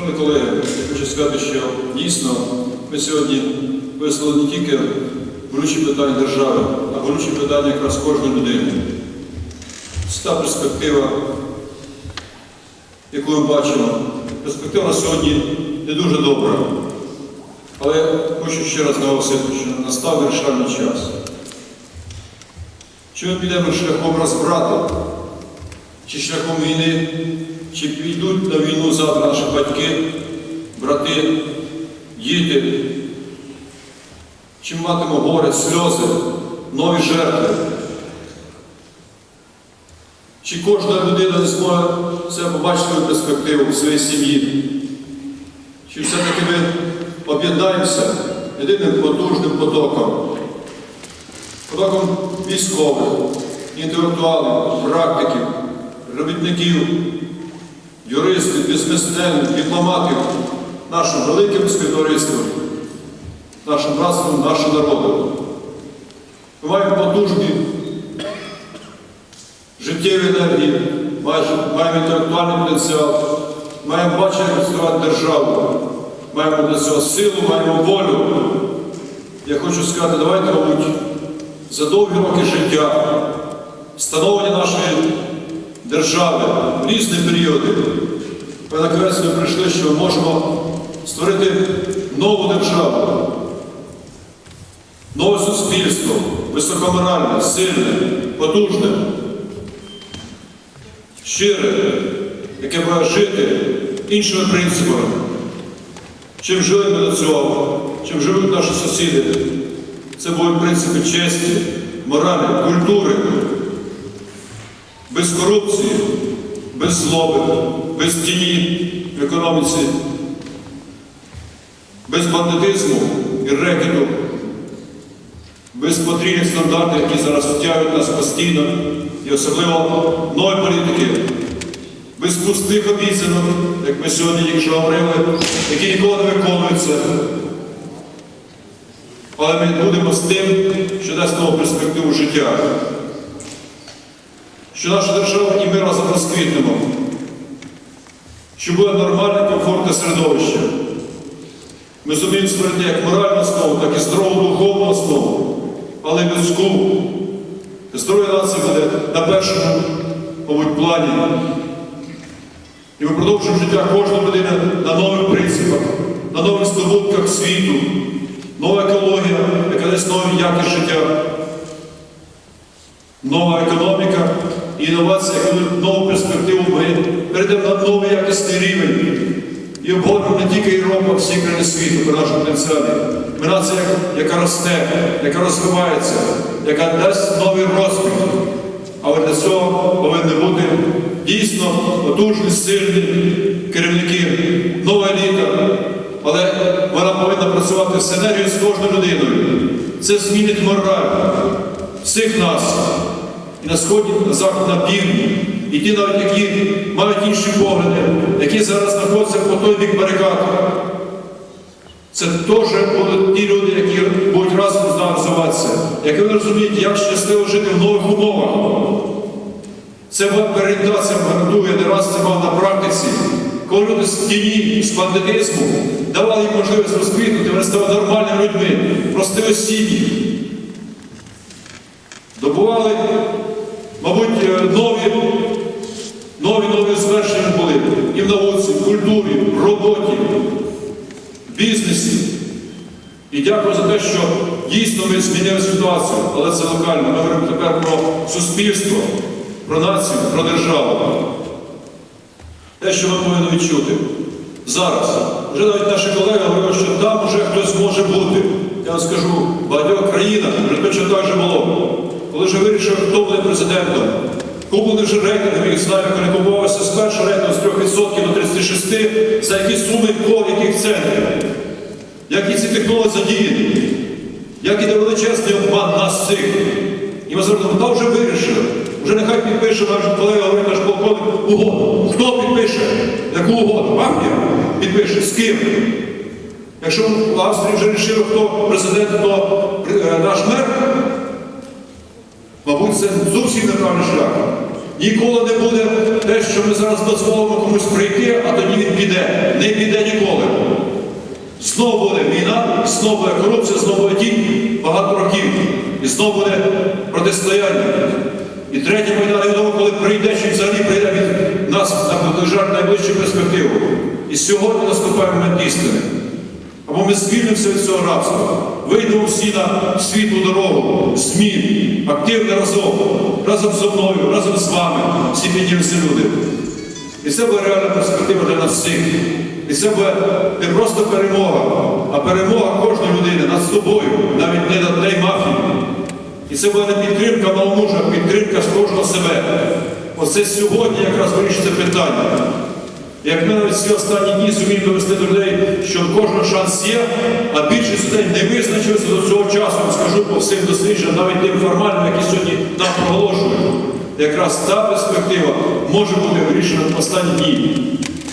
Шановні колеги, я хочу сказати, що дійсно ми сьогодні висловили не тільки болючі питання держави, а болючі питання якраз кожної людини. Це та перспектива, яку ми бачимо. Перспектива на сьогодні не дуже добра. Але хочу ще раз наголосити, що настав вирішальний час. Чи ми підемо шляхом розбрату, чи шляхом війни, чи підуть на війну завтра наші батьки, брати, діти, чи матимо горе, сльози, нові жертви. Чи кожна людина не зможе себе побачити свою перспективу в своїй сім'ї? Чи все-таки ми об'єднаємося єдиним потужним потоком, потоком військових, інтелектуалів, практиків, робітників, юристів, бізнесменів, дипломатів, нашим великим співтовариством, нашим братством, нашим народом. Ми маємо потужні життєві енергії, маємо інтелектуальний потенціал, маємо як розвивати державу, маємо для цього силу, маємо волю. Я хочу сказати, давайте, мабуть, за довгі роки життя, становлення нашої держави в різні періоди, ми ми прийшли, що ми можемо створити нову державу, нове суспільство, високоморальне, сильне, потужне, щире, яке буде жити іншими принципами, чим жили ми до цього, чим живуть наші сусіди. Це будуть принципи честі, моралі, культури, без корупції, без злоби, без тіні в економіці, без бандитизму і рекету, без потрійних стандартів, які зараз втягують нас постійно, і особливо нові політики, без пустих обіцянок, як ми сьогодні тільки говорили, які ніколи не виконуються. Але ми будемо з тим, що дасть нову перспективу життя. Що наша держава і ми разом розквітнемо, що буде нормальне, комфортне середовище. Ми зуміємо створити як моральну основу, так і здорову духовну основу, але й людську. Здоров'я нації буде на першому, мабуть, плані. І ми продовжуємо життя кожної людини на нових принципах, на нових здобутках світу, нова екологія, яка дасть нові якість життя, нова економіка і інновація, яка нову перспективу. Ми перейдемо на новий якісний рівень і обговоримо не тільки Європу, а всі країни світу при нашому потенціалі. Ми нація, яка росте, яка розвивається, яка дасть новий розквіт. Але для цього повинні бути дійсно потужні, сильні керівники, нова еліта. Але вона повинна працювати в синергії з кожною людиною. Це змінить мораль всіх нас і на сході, на заході, на півдні, і ті, навіть які мають інші погляди, які зараз знаходяться по той бік барикад. Це теж будуть ті люди, які будуть разом з нами розвиватися, які вони розуміють, як щасливо жити в нових умовах. Це переорієнтація гарантує, не раз це мав на практиці. Коли люди з тіні, з бандитизму давали їм можливість розквітнути, вони стали нормальними людьми, простими сім'ї. Добували, мабуть, е, нові, нові нові звершення були і в науці, в культурі, в роботі, в бізнесі. І дякую за те, що дійсно ми змінили ситуацію, але це локально. Ми говоримо тепер про суспільство, про націю, про державу. Те, що ми повинні відчути зараз. Вже навіть наші колеги говорять, що там вже хтось може бути. Я вам скажу, в багатьох країнах вже точно так же було. Коли вже вирішив, хто буде президентом, куплені вже їх знаємо, коли з першого рейтингу з 3% до 36%, за які суми кого, яких центрів, які ці технології задіяні, як іде величезний обман нас всіх. І ми зараз та вже вирішили. Вже нехай підпише наш колега, говорить наш полковник, угоду. Хто підпише? Яку угоду? Мафія підпише з ким? Якщо в Австрії вже вирішили, хто президент, то е, наш мер, мабуть, це зовсім неправильний шлях. Ніколи не буде те, що ми зараз дозволимо комусь прийти, а тоді він піде. Не піде ніколи. Знову буде війна, знову буде корупція, знову буде тінь багато років. І знову буде протистояння. І третє війна невідомо, коли прийде, чи взагалі прийде від нас на жаль, найближчу перспективу. І сьогодні наступає момент істини. Або ми звільнимося від цього рабства, вийдемо всі на світлу дорогу, змін, активно разом, разом зі мною, разом з вами, всі піднімемося люди. І це буде реальна перспектива для нас всіх. І це буде не просто перемога, а перемога кожної людини над собою, навіть не над мафії. І це буде не підтримка маломужа, а підтримка з кожного себе. Оце сьогодні якраз вирішиться питання. Як ми навіть ці останні дні зуміємо довести до людей, що кожен шанс є, а більшість людей не визначилися до цього часу, скажу по всім дослідженням, навіть тим формальним, які сьогодні нам проголошують. Якраз та перспектива може бути вирішена в останні дні.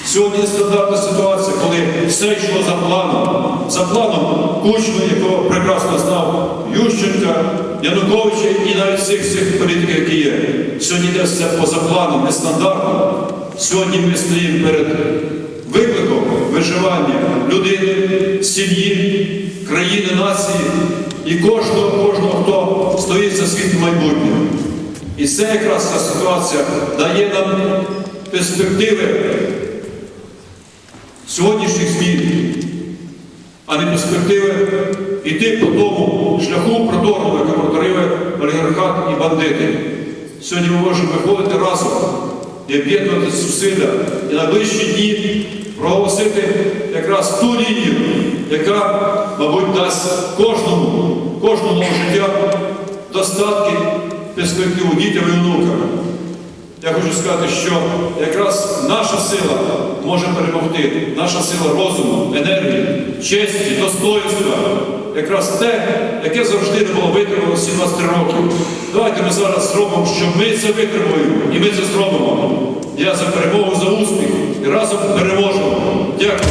Сьогодні стандартна ситуація, коли все йшло за планом. За планом Кучми, якого прекрасно знав Ющенка, Януковича і навіть всіх цих політиків, які є. Сьогодні йде все поза планом, нестандартно. Сьогодні ми стоїмо перед викликом виживання людини, сім'ї, країни, нації і кожного, кожного, хто стоїть за світло майбутнього. І це якраз ця ситуація дає нам перспективи сьогоднішніх змін, а не перспективи йти по тому шляху проторному, яке протарили олігархат і бандити. Сьогодні ми можемо виходити разом і об'єднувати зусилля і на ближчі дні проголосити якраз ту лінію, яка, мабуть, дасть кожному, кожному життя достатки, перспективу дітям і внукам. Я хочу сказати, що якраз наша сила може перемогти, наша сила розуму, енергії, честі, достоинства, якраз те, яке завжди не було витримано всі 23 роки. Давайте ми зараз зробимо, що ми це витримуємо, і ми це зробимо. Я за перемогу, за успіх і разом переможемо. Дякую.